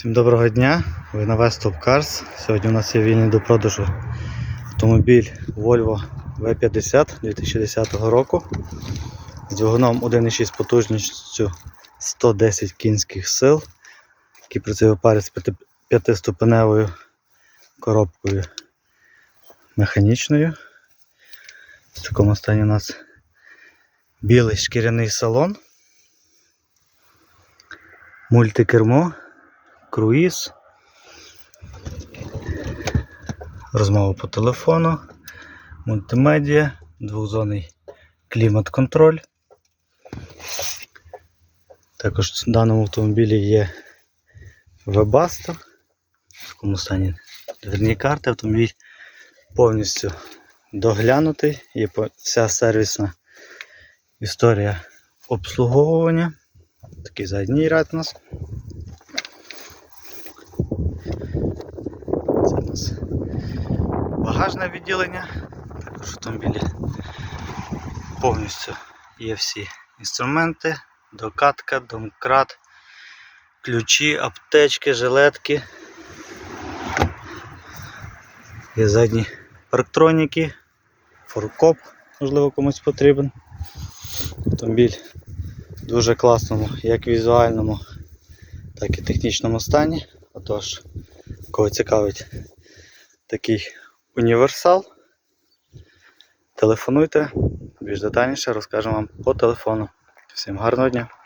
Всім доброго дня, ви на Westop Cars. Сьогодні у нас є вільний до продажу автомобіль Volvo V50 2010 року з двигуном 1.6 потужністю 110 кінських сил, який працює парі з п'яти- п'ятиступеневою коробкою механічною. В такому стані у нас білий шкіряний салон, мультикермо круїз, розмова по телефону, мультимедіа, двохзонний клімат-контроль. Також в даному автомобілі є Webasto, в такому стані дверні карти, автомобіль повністю доглянутий, є вся сервісна історія обслуговування. Такий задній ряд у нас. Це у нас багажне відділення. Також автомобілі повністю є всі інструменти, докатка, домкрат, ключі, аптечки, жилетки. Є задні парктроніки, форкоп, можливо, комусь потрібен. Автомобіль в дуже класному, як візуальному, так і технічному стані. Отож, Кого цікавить такий універсал, телефонуйте, більш детальніше розкажемо вам по телефону. Всім гарного дня!